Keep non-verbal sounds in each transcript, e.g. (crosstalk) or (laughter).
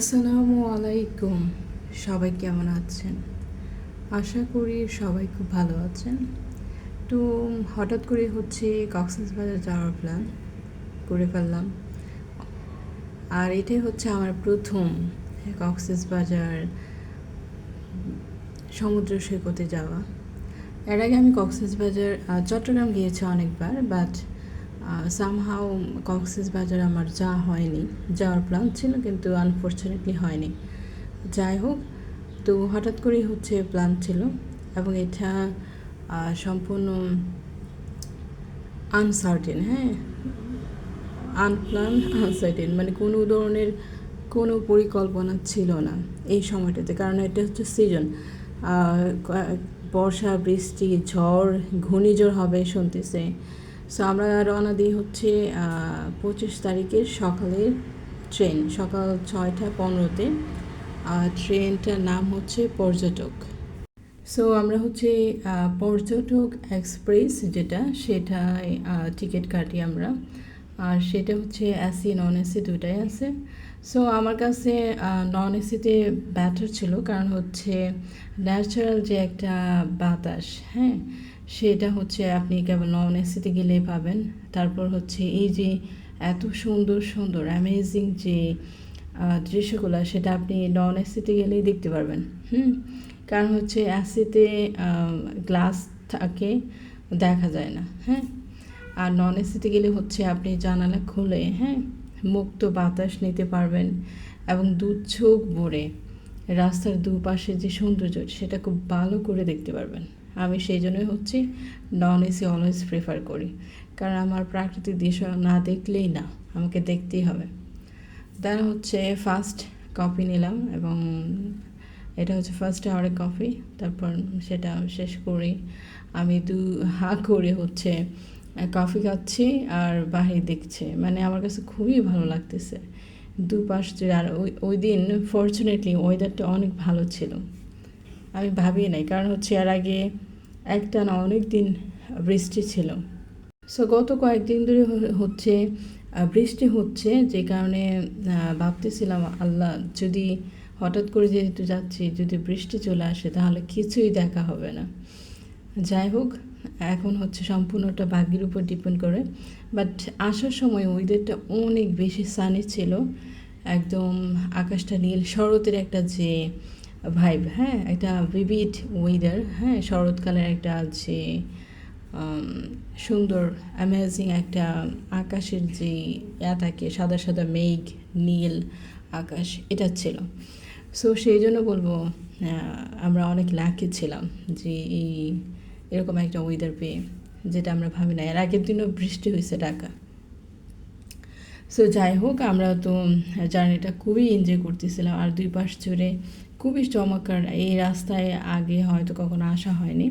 আসসালামু আলাইকুম। সবাই কেমন আছেন? আশা করি সবাই খুব ভালো আছেন। তো, হঠাৎ করে হচ্ছে কক্সবাজার যাওয়ার প্ল্যান করে ফেললাম। আর এটাই হচ্ছে আমার প্রথম কক্সবাজার সমুদ্র সৈকতে যাওয়া। এর আগে আমি কক্সবাজার চট্টগ্রাম গিয়েছি অনেকবার বাট সামহাও কক্সেস বাজার আমার যাওয়া হয়নি, যাওয়ার প্ল্যান ছিল কিন্তু আনফর্চুনেটলি হয়নি। যাই হোক, তো হঠাৎ করেই হচ্ছে প্ল্যান ছিল এবং এটা সম্পূর্ণ আনসার্টেন হ্যাঁ? আনপ্ল্যান আনসার্টেন মানে কোনো ধরনের কোনো পরিকল্পনা ছিল না এই সময়টাতে। কারণ এটা হচ্ছে সিজন বর্ষা, বৃষ্টি, ঝড়, ঘূর্ণিঝড় হবে শুনতেছে। সো আমরা রওনা দিই হচ্ছে পঁচিশ তারিখের সকালের ট্রেন, সকাল ছয়টা পনেরোতে। আর ট্রেনটার নাম হচ্ছে পর্যটক। সো আমরা হচ্ছে পর্যটক এক্সপ্রেস যেটা সেটাই টিকিট কাটি আমরা। আর সেটা হচ্ছে এসি, নন এসি দুটাই আছে। সো আমার কাছে নন এসিতে ব্যাটার ছিল। কারণ হচ্ছে ন্যাচারাল যে একটা বাতাস হ্যাঁ? সেটা হচ্ছে আপনি কেবল নন এসিতে গেলেই পাবেন। তারপর হচ্ছে এই যে এত সুন্দর সুন্দর অ্যামেজিং যে দৃশ্যগুলো, সেটা আপনি নন এসিতে গেলেই দেখতে পারবেন। হুম? কারণ হচ্ছে অ্যাসিতে গ্লাস থাকে, দেখা যায় না। হ্যাঁ? আর নন এসিতে গেলে হচ্ছে আপনি জানালা খুলে হ্যাঁ? মুক্ত বাতাস নিতে পারবেন এবং দু চোখ ভরে রাস্তার দুপাশে যে সৌন্দর্য, সেটা খুব ভালো করে দেখতে পারবেন। আমি সেই জন্যই হচ্ছে নন এসি অলওয়েজ প্রেফার করি। কারণ আমার প্রাকৃতিক দৃশ্য না দেখলেই না, আমাকে দেখতেই হবে। দেন হচ্ছে ফার্স্ট কফি নিলাম এবং এটা হচ্ছে ফার্স্ট আওয়ারের কফি তারপর সেটা শেষ করি আমি দু হা করে হচ্ছে কফি খাচ্ছি আর বাহির দেখছে। মানে আমার কাছে খুবই ভালো লাগতেছে। দুপাশ জুড়ে আর ওই ওই দিন ফর্চুনেটলি ওয়েদারটা অনেক ভালো ছিল। আমি ভাবি নাই, কারণ হচ্ছে এর আগে একটা না অনেক দিন বৃষ্টি ছিল। সো গত কয়েকদিন ধরে হচ্ছে বৃষ্টি হচ্ছে, যে কারণে ভাবতেছিলাম, আল্লাহ, যদি হঠাৎ করে যেহেতু যাচ্ছি, যদি বৃষ্টি চলে আসে, তাহলে কিছুই দেখা হবে না। যাই হোক, এখন হচ্ছে সম্পূর্ণটা ভাগ্যের উপর ডিপেন্ড করে। বাট আসার সময় ওয়েদারটা অনেক বেশি সানি ছিল। একদম আকাশটা নীল, শরতের একটা যে ভাইব হ্যাঁ একটা ভিভিড ওয়েদার হ্যাঁ শরৎকালের একটা যে সুন্দর অ্যামেজিং একটা আকাশের যে ইয়া থাকে, সাদা সাদা মেঘ, নীল আকাশ, এটা ছিল। সো সেই জন্য বলব আমরা অনেক লাকি ছিলাম যে এই এরকম একটা ওয়েদার পেয়ে, যেটা আমরা ভাবি না। এর আগের দিনও বৃষ্টি হয়েছে ঢাকা সো যাই হোক, আমরা তো জার্নিটা খুবই এনজয় করতেছিলাম। আর দুই পাশ জুড়ে খুবই চমৎকার এই রাস্তায় আগে হয়তো কখনো আসা হয়নি।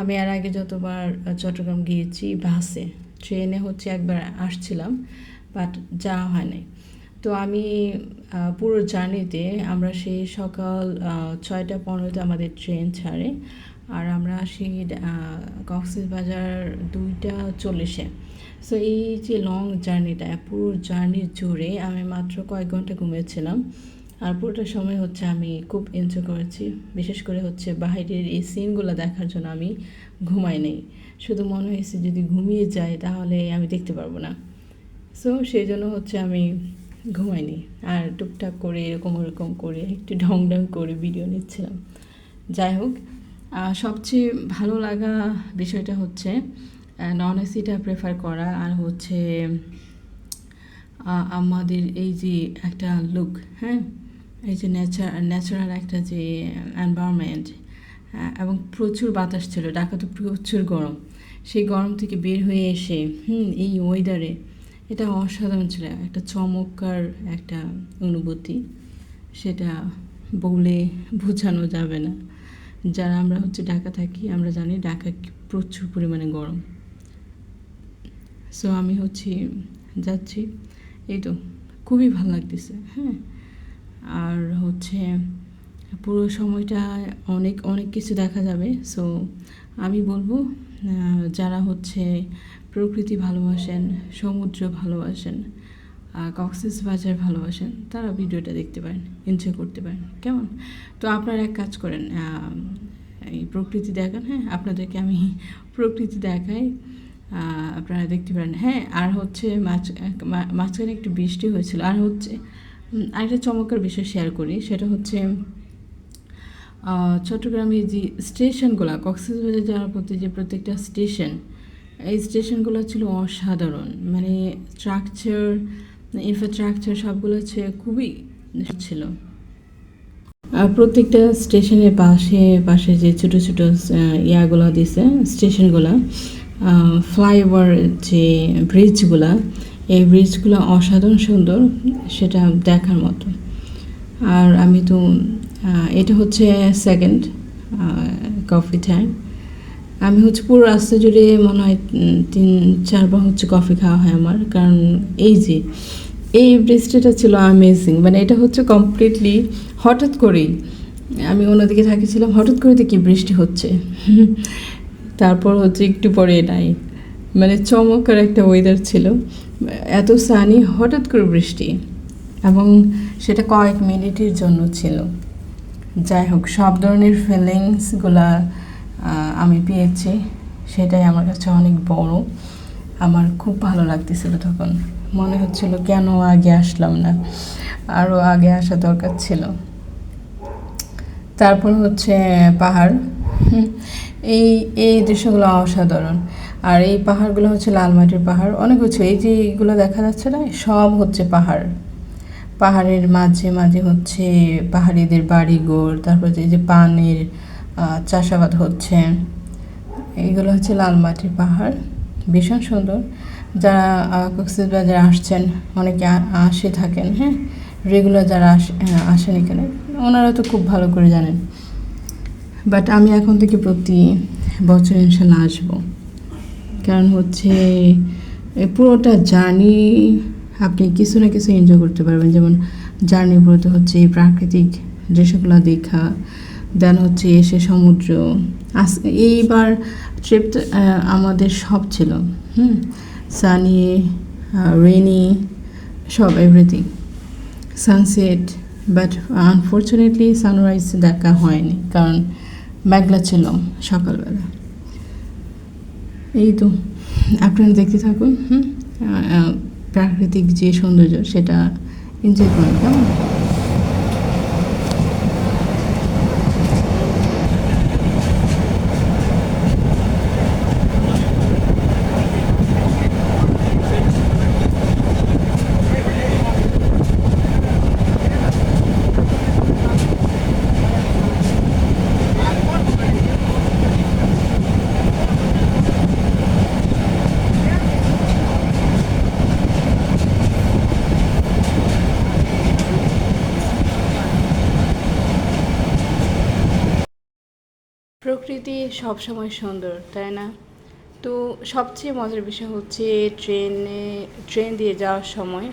আমি আর আগে যতবার চট্টগ্রাম গিয়েছি বাসে, ট্রেনে হচ্ছে একবার আসছিলাম, বাট যাওয়া হয় নাই তো আমি পুরো জার্নিতে আমরা সেই সকাল ছয়টা পনেরোতে আমাদের ট্রেন ছাড়ে আর আমরা আসি কক্সবাজার দুইটা চল্লিশে। সো এই যে লং জার্নিটা পুরো জার্নি জুড়ে আমি মাত্র কয়েক ঘণ্টা ঘুমিয়েছিলাম। আর পুরোটা সময় হচ্ছে আমি খুব এনজয় করেছি। বিশেষ করে হচ্ছে বাইরের এই সিনগুলো দেখার জন্য আমি ঘুমাই নেই। শুধু মনে হয়েছে যদি ঘুমিয়ে যাই তাহলে আমি দেখতে পারব না। সো সেই জন্য হচ্ছে আমি ঘুমাইনি আর টুকটাক করে এরকম ওরকম করে একটু ঢং ঢং করে ভিডিও নিচ্ছিলাম। যাই হোক সবচেয়ে ভালো লাগা বিষয়টা হচ্ছে নন এসিটা প্রেফার করা আর হচ্ছে আমাদের এই যে একটা লুক হ্যাঁ? এই যে নেচার ন্যাচারাল একটা যে এনভায়রনমেন্ট এবং প্রচুর বাতাস ছিল, ঢাকা তো প্রচুর গরম। সেই গরম থেকে বের হয়ে এসে, হুম, এই ওয়েদারে এটা অসাধারণ ছিল, একটা চমৎকার একটা অনুভূতি। সেটা বলে বোঝানো যাবে না। যারা আমরা হচ্ছে ঢাকা থাকি, আমরা জানি ঢাকা প্রচুর পরিমাণে গরম। সো আমি হচ্ছে যাচ্ছি। এই তো, খুবই ভালো লাগতেছে হ্যাঁ। আর হচ্ছে পুরো সময়টা অনেক অনেক কিছু দেখা যাবে। সো আমি বলব যারা হচ্ছে প্রকৃতি ভালোবাসেন, সমুদ্র ভালোবাসেন কক্সেস বাজার ভালোবাসেন, তারা ভিডিওটা দেখতে পারেন এনজয় করতে পারেন। কেমন? তো আপনারা এক কাজ করেন এই প্রকৃতি দেখান হ্যাঁ? আপনাদেরকে আমি প্রকৃতি দেখাই আপনারা দেখতে পারেন। হ্যাঁ আর হচ্ছে মাঝ, মাঝখানে একটু বৃষ্টি হয়েছিল। আর হচ্ছে আরেকটা চমৎকার বিষয় শেয়ার করি, সেটা হচ্ছে চট্টগ্রামে যে স্টেশনগুলো, কক্সবাজার যাওয়ার পথে যে প্রত্যেকটা স্টেশন, এই স্টেশনগুলো ছিল অসাধারণ। মানে স্ট্রাকচার ইনফ্রাস্ট্রাকচার সবগুলো হচ্ছে খুবই ছিল। প্রত্যেকটা স্টেশনের পাশে পাশে যে ছোটো ছোটো ইয়াগুলো দিছে, স্টেশনগুলো ফ্লাইওভার যে ব্রিজগুলো এই ব্রিজগুলো অসাধারণ সুন্দর, সেটা দেখার মতো। আর আমি তো এটা হচ্ছে সেকেন্ড কফি টাইম আমি হচ্ছে পুরো রাস্তা জুড়ে মনে হয় তিন, চারবার হচ্ছে কফি খাওয়া হয় আমার। কারণ এই যে, এই বৃষ্টিটা ছিল অ্যামেজিং মানে এটা হচ্ছে কমপ্লিটলি হঠাৎ করেই, আমি অন্যদিকে থাকিছিলাম, হঠাৎ করে দেখি বৃষ্টি হচ্ছে। (laughs) তারপর হচ্ছে একটু পরে নাই। মানে চমৎকার একটা ওয়েদার ছিল। এত সানি হঠাৎ করে বৃষ্টি এবং সেটা কয়েক মিনিটের জন্য ছিল। যাই হোক, সব ধরনের ফিলিংসগুলা আমি পেয়েছি। সেটাই আমার কাছে অনেক বড়। আমার খুব ভালো লাগতেছিল তখন। মনে হচ্ছিল কেন আগে আসলাম না? আরও আগে আসা দরকার ছিল। তারপর হচ্ছে পাহাড়। এই এই দৃশ্যগুলো অসাধারণ। আর এই পাহাড়গুলো হচ্ছে লাল মাটির পাহাড়। অনেক কিছু। এই যে এইগুলো দেখা যাচ্ছে না, সব হচ্ছে পাহাড়। পাহাড়ের মাঝে মাঝে হচ্ছে পাহাড়িদের বাড়িঘর, তারপর এই যে পানের চাষাবাদ হচ্ছে, এইগুলো হচ্ছে লাল মাটির পাহাড়। ভীষণ সুন্দর। যারা কক্সবাজারে আসছেন, অনেকে আসে থাকেন হ্যাঁ? রেগুলার যারা আস- আসেন এখানে, ওনারা তো খুব ভালো করে জানেন। বাট আমি এখন থেকে প্রতি বছর ইনশাল্লাহ আসব। কারণ হচ্ছে পুরোটা জার্নি আপনি কিছু না কিছু এনজয় করতে পারবেন। যেমন জার্নি পুরোতে হচ্ছে প্রাকৃতিক দৃশ্যগুলো দেখা দেন হচ্ছে এসে সমুদ্র। আস- এইবার ট্রিপটা আমাদের সব ছিল। হুম? সানি রেনি সব everything sunset but unfortunately sunrise দেখা হয়নি। কারণ মেঘলা ছিল সকালবেলা। এই তো আপনারা দেখতে থাকুন হুম? প্রাকৃতিক যে সৌন্দর্য সেটা এনজয় করুন কেমন? প্রকৃতি সবসময় সুন্দর, তাই না? তো সবচেয়ে মজার বিষয় হচ্ছে ট্রেনে, ট্রেন দিয়ে যাওয়ার সময়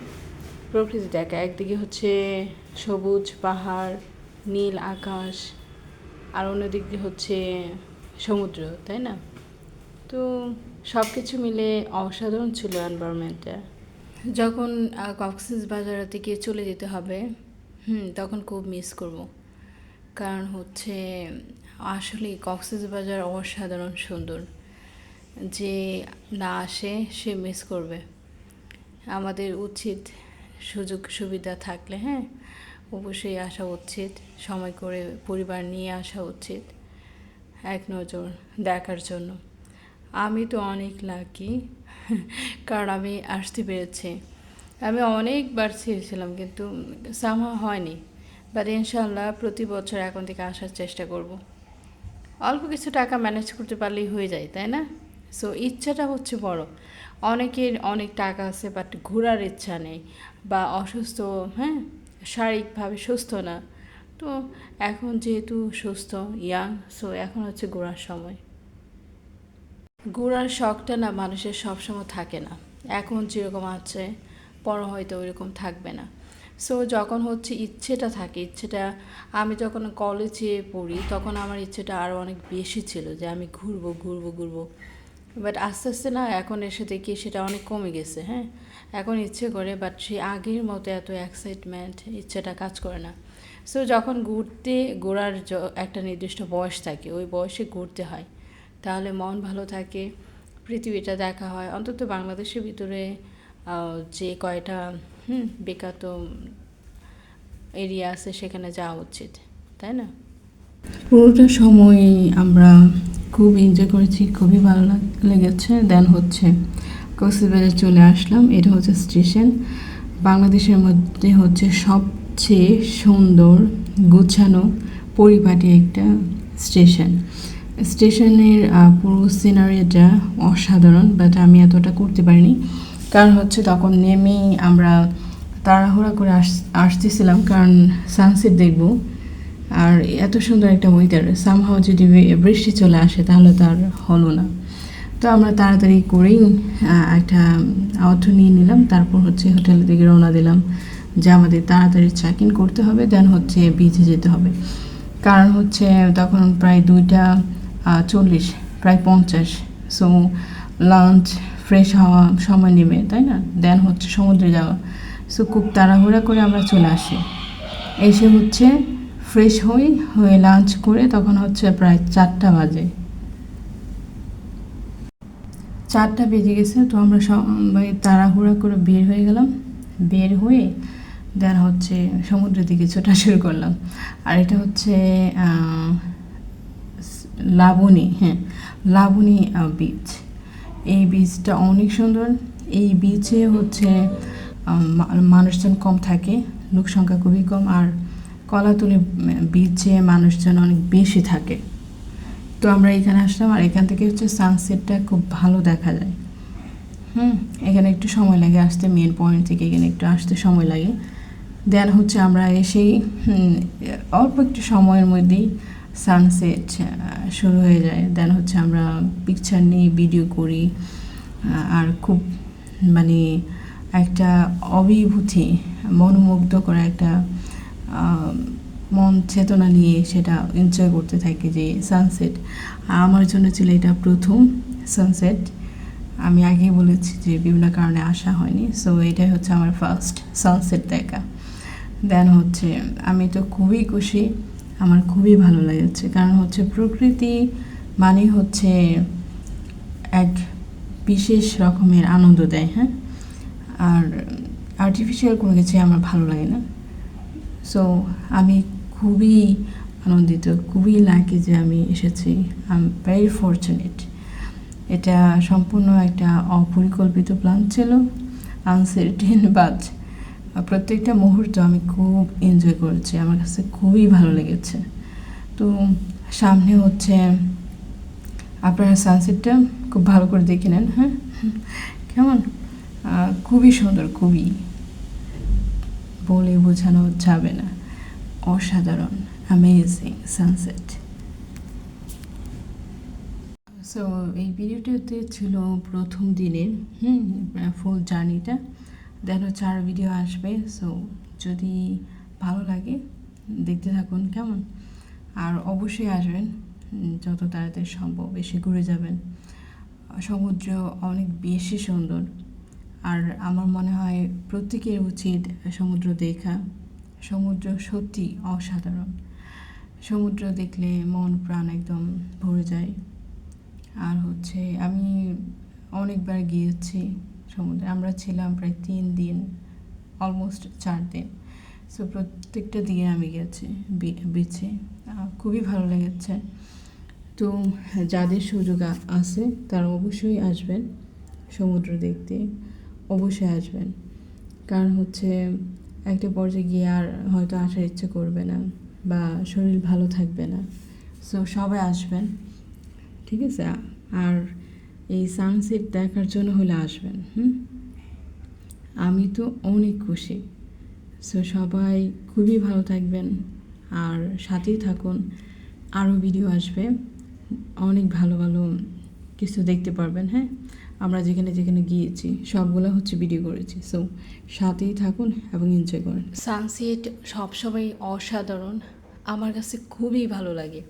প্রকৃতি দেখা একদিকে হচ্ছে সবুজ পাহাড়, নীল আকাশ, আর অন্যদিক দিয়ে হচ্ছে সমুদ্র, তাই না? তো সব কিছু মিলে অসাধারণ ছিল এনভায়রনমেন্টটা যখন কক্সেস বাজার থেকে চলে যেতে হবে, হুম, তখন খুব মিস করব। কারণ হচ্ছে আসলে কক্সেস বাজার অসাধারণ সুন্দর। যে না আসে, সে মিস করবে। আমাদের উচিত সুযোগ সুবিধা থাকলে হ্যাঁ? অবশ্যই আসা উচিত। সময় করে পরিবার নিয়ে আসা উচিত। এক নজর দেখার জন্য। আমি তো অনেক লাকি কারণ আমি আসতে পেরেছি। আমি অনেকবার চেয়েছিলাম, কিন্তু সামা হয়নি। বাট ইনশাল্লাহ প্রতি বছর এখন থেকে আসার চেষ্টা করব। অল্প কিছু টাকা ম্যানেজ করতে পারলেই হয়ে যায়, তাই না? সো ইচ্ছাটা হচ্ছে বড়। অনেকের অনেক টাকা আছে বাট ঘোরার ইচ্ছা নেই বা অসুস্থ হ্যাঁ? শারীরিকভাবে সুস্থ না। তো এখন যেহেতু সুস্থ ইয়াং সো এখন হচ্ছে ঘোরার সময়। ঘোরার শখটা না মানুষের সবসময় থাকে না। এখন যেরকম আছে, পর হয়তো ওইরকম থাকবে না। সো যখন হচ্ছে ইচ্ছেটা থাকে, ইচ্ছেটা, আমি যখন কলেজে পড়ি, তখন আমার ইচ্ছেটা আরও অনেক বেশি ছিল যে আমি ঘুরবো ঘুরবো ঘুরবো। বাট আস্তে আস্তে না, এখন এসে দেখি সেটা অনেক কমে গেছে হ্যাঁ? এখন ইচ্ছে করে বাট সেই আগের মতো এত এক্সাইটমেন্ট ইচ্ছেটা কাজ করে না। সো যখন ঘুরতে, ঘোরার একটা নির্দিষ্ট বয়স থাকে, ওই বয়সে ঘুরতে হয়। তাহলে মন ভালো থাকে, পৃথিবীটা দেখা হয়। অন্তত বাংলাদেশের ভিতরে যে কয়টা হুম, বিখ্যাত এরিয়া আছে, সেখানে যাওয়া উচিত, তাই না? পুরোটা সময় আমরা খুব এনজয় করেছি, খুবই ভালো লেগেছে। দেন হচ্ছে কক্সবাজার চলে আসলাম, এটা হচ্ছে স্টেশন বাংলাদেশের মধ্যে হচ্ছে সবচেয়ে সুন্দর, গুছানো, পরিপাটি একটা স্টেশন স্টেশনের পুরো সিনারিটা অসাধারণ বাট আমি এতটা করতে পারিনি। কারণ হচ্ছে তখন নেমেই আমরা তাড়াহুড়া করে আস, আসতেছিলাম, কারণ সানসেট দেখব। আর এত সুন্দর একটা ওয়েদার সামহাও যদি বৃষ্টি চলে আসে তাহলে তার হলো না। তো আমরা তাড়াতাড়ি করেই একটা অটো নিয়ে নিলাম, তারপর হচ্ছে হোটেলের দিকে রওনা দিলাম। যে আমাদের তাড়াতাড়ি চেক ইন করতে হবে দেন হচ্ছে বিচে যেতে হবে। কারণ হচ্ছে তখন প্রায় দুইটা চল্লিশ, প্রায় পঞ্চাশ। সো লাঞ্চ ফ্রেশ হওয়া সময় নেবে, তাই না? দেন হচ্ছে সমুদ্রে যাওয়া। সো খুব তাড়াহুড়া করে আমরা চলে আসি। এসে হচ্ছে ফ্রেশ হই, হয়ে লাঞ্চ করে তখন হচ্ছে প্রায় চারটা বাজে। চারটা বেজে গেছে, তো আমরা সবাই তাড়াহুড়া করে বের হয়ে গেলাম। বের হয়ে দেন হচ্ছে সমুদ্রের দিকে ছোটা শুরু করলাম। আর এটা হচ্ছে লাবণী হ্যাঁ লাবণী বিচ এই বীজটা অনেক সুন্দর। এই বিচে হচ্ছে মানুষজন কম থাকে, লোক সংখ্যা খুবই কম, আর কলাতলি বিচে মানুষজন অনেক বেশি থাকে। তো আমরা এখানে আসলাম, আর এখান থেকে হচ্ছে সানসেটটা খুব ভালো দেখা যায়। হুম, এখানে একটু সময় লাগে আসতে মেন পয়েন্ট থেকে এখানে একটু আসতে সময় লাগে। দেন হচ্ছে আমরা এসেই অল্প একটু সময়ের মধ্যেই সানসেট শুরু হয়ে যায়। দেন হচ্ছে আমরা পিকচার নিই ভিডিও করি। আর খুব মানে একটা অভিভূতি মনোমুগ্ধ করা একটা মন চেতনা নিয়ে সেটা এনজয় করতে থাকি যে সানসেট আমার জন্য ছিল এটা প্রথম সানসেট আমি আগেই বলেছি যে বিভিন্ন কারণে আসা হয়নি। সো এটাই হচ্ছে আমার ফার্স্ট সানসেট দেখা। দেন হচ্ছে, আমি তো খুবই খুশি। আমার খুবই ভালো লেগেছে। কারণ হচ্ছে প্রকৃতি মানে হচ্ছে এক বিশেষ রকমের আনন্দ দেয় হ্যাঁ? আর আর্টিফিশিয়াল কোনো কিছুই আমার ভালো লাগে না। সো আমি খুবই আনন্দিত, খুবই লাকি যে আমি এসেছি। আই এম ভেরি ফর্চুনেট এটা সম্পূর্ণ একটা অপরিকল্পিত প্ল্যান ছিল আনসার্টেন বাট প্রত্যেকটা মুহূর্ত আমি খুব এনজয় করেছি। আমার কাছে খুবই ভালো লেগেছে। তো সামনে হচ্ছে, আপনারা সানসেটটা খুব ভালো করে দেখে নেন হ্যাঁ? কেমন? খুবই সুন্দর, খুবই। বলে বোঝানো যাবে না। অসাধারণ অ্যামেজিং সানসেট সো এই ভিডিওটাতে ছিল প্রথম দিনের, হুম ফুল জার্নিটা দেন হচ্ছে আরও ভিডিও আসবে সো যদি ভালো লাগে, দেখতে থাকুন, কেমন? আর অবশ্যই আসবেন যত তাড়াতাড়ি সম্ভব এসে ঘুরে যাবেন। সমুদ্র অনেক বেশি সুন্দর, আর আমার মনে হয় প্রত্যেকের উচিত সমুদ্র দেখা। সমুদ্র সত্যি অসাধারণ। সমুদ্র দেখলে মন, প্রাণ একদম ভরে যায়। আর হচ্ছে আমি অনেকবার গিয়েছি সমুদ্রে। আমরা ছিলাম প্রায় তিন দিন অলমোস্ট চার দিন। সো প্রত্যেকটা দিনে আমি গেছি বিচে খুবই ভালো লেগেছে। তো, যাদের সুযোগ আছে, তারা অবশ্যই আসবেন সমুদ্র দেখতে। অবশ্যই আসবেন। কারণ হচ্ছে, একটা পর্যায়ে গিয়ে আর হয়তো আসার ইচ্ছে করবে না বা শরীর ভালো থাকবে না। সো সবাই আসবেন, ঠিক আছে? আর এই সানসেট দেখার জন্য হলে আসবেন, হুম? আমি তো অনেক খুশি। সো সবাই খুবই ভালো থাকবেন আর সাথেই থাকুন। আরও ভিডিও আসবে। অনেক ভালো ভালো কিছু দেখতে পারবেন হ্যাঁ? আমরা যেখানে যেখানে গিয়েছি, সবগুলো হচ্ছে ভিডিও করেছি। সো সাথেই থাকুন এবং এনজয় করেন। সানসেট সবসময় অসাধারণ। আমার কাছে খুবই ভালো লাগে।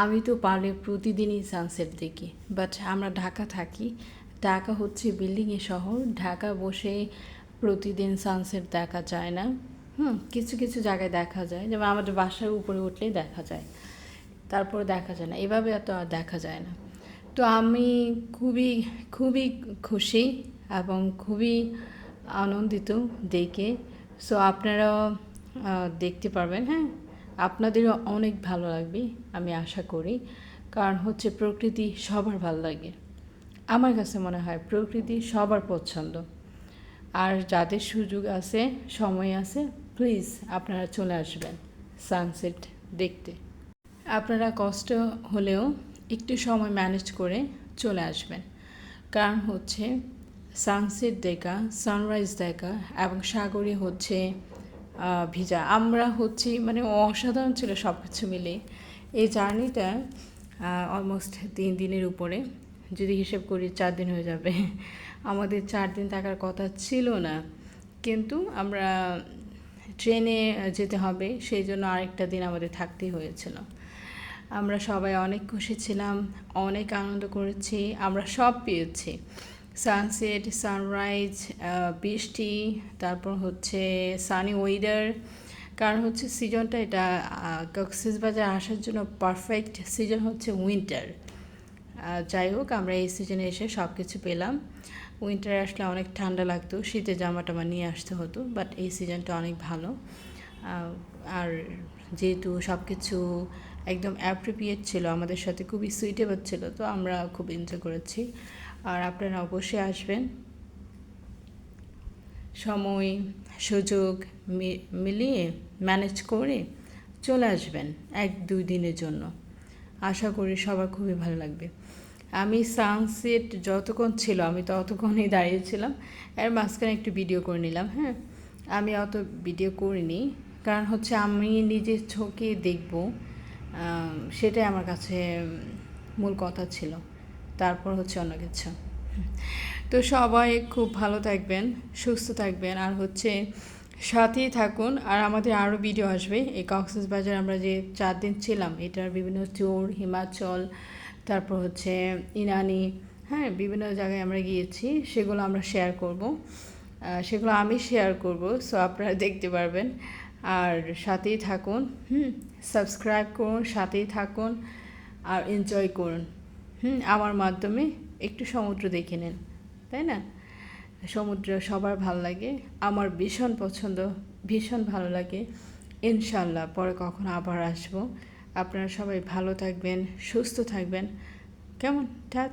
আমি তো পারলে প্রতিদিনই সানসেট দেখি বাট আমরা ঢাকা থাকি। ঢাকা হচ্ছে বিল্ডিংয়ে শহর, ঢাকা বসে প্রতিদিন সানসেট দেখা যায় না। হুম, কিছু কিছু জায়গায় দেখা যায়, যেমন আমাদের বাসার উপরে উঠলেই দেখা যায়। তারপরে দেখা যায় না, এভাবে এত আর দেখা যায় না। তো আমি খুবই খুবই খুশি এবং খুবই আনন্দিত দেখে। সো আপনারা দেখতে পারবেন হ্যাঁ? আপনাদেরও অনেক ভালো লাগবে, আমি আশা করি। কারণ হচ্ছে প্রকৃতি সবার ভালো লাগে। আমার কাছে মনে হয় প্রকৃতি সবার পছন্দ। আর যাদের সুযোগ আছে, সময় আছে প্লিজ আপনারা চলে আসবেন সানসেট দেখতে। আপনারা কষ্ট হলেও একটু সময় ম্যানেজ করে চলে আসবেন। কারণ হচ্ছে সানসেট দেখা সানরাইজ দেখা এবং সাগরে হচ্ছে ভিজা। আমরা হচ্ছি মানে অসাধারণ ছিল সব কিছু মিলে এই জার্নিটা অলমোস্ট তিন দিনের উপরে। যদি হিসেব করি, চার দিন হয়ে যাবে। আমাদের চার দিন থাকার কথা ছিল না। কিন্তু আমরা ট্রেনে যেতে হবে, সেই জন্য আরেকটা দিন আমাদের থাকতেই হয়েছিল। আমরা সবাই অনেক খুশি ছিলাম, অনেক আনন্দ করেছি, আমরা সব পেয়েছি। সানসেট সানরাইজ বৃষ্টি, তারপর হচ্ছে সানি ওয়েদার কারণ হচ্ছে সিজনটা এটা কক্সিস বাজার আসার জন্য পারফেক্ট সিজন হচ্ছে উইন্টার যাই হোক, আমরা এই সিজনে এসে সব কিছু পেলাম। উইন্টারে আসলে অনেক ঠান্ডা লাগতো, শীতে জামা টামা নিয়ে আসতে হতো বাট এই সিজনটা অনেক ভালো। আর যেহেতু সব কিছু একদম অ্যাপ্রিপিয়েট ছিল, আমাদের সাথে খুবই সুইটেবল ছিল, তো আমরা খুব এনজয় করেছি। আর আপনারা অবশ্যই আসবেন। সময়, সুযোগ মিলিয়ে ম্যানেজ করে চলে আসবেন এক, দুই দিনের জন্য। আশা করি সবার খুবই ভালো লাগবে। আমি সানসেট যতক্ষণ ছিল, আমি ততক্ষণই দাঁড়িয়েছিলাম এর মাঝখানে একটু ভিডিও করে নিলাম হ্যাঁ? আমি অত ভিডিও করিনি। কারণ হচ্ছে আমি নিজের চোখে দেখব সেটাই আমার কাছে মূল কথা ছিল। তারপর হচ্ছে অন্য কিছু। তো সবাই খুব ভালো থাকবেন, সুস্থ থাকবেন, আর হচ্ছে সাথেই থাকুন। আর আমাদের আরও ভিডিও আসবে। এই কক্সেস বাজার আমরা যে চার দিন ছিলাম, এটার বিভিন্ন ট্যুর হিমাচল তারপর হচ্ছে ইনানি হ্যাঁ বিভিন্ন জায়গায় আমরা গিয়েছি। সেগুলো আমরা শেয়ার করব। সেগুলো আমি শেয়ার করব সো আপনারা দেখতে পারবেন। আর সাথেই থাকুন, হুম সাবস্ক্রাইব করুন, সাথেই থাকুন, আর এনজয় করুন। হুম, আমার মাধ্যমে একটু সমুদ্র দেখে নেন, তাই না? সমুদ্র সবার ভালো লাগে, আমার ভীষণ পছন্দ, ভীষণ ভালো লাগে। ইনশাল্লাহ পরে কখনো আবার আসব। আপনারা সবাই ভালো থাকবেন, সুস্থ থাকবেন। কেমন? টাটা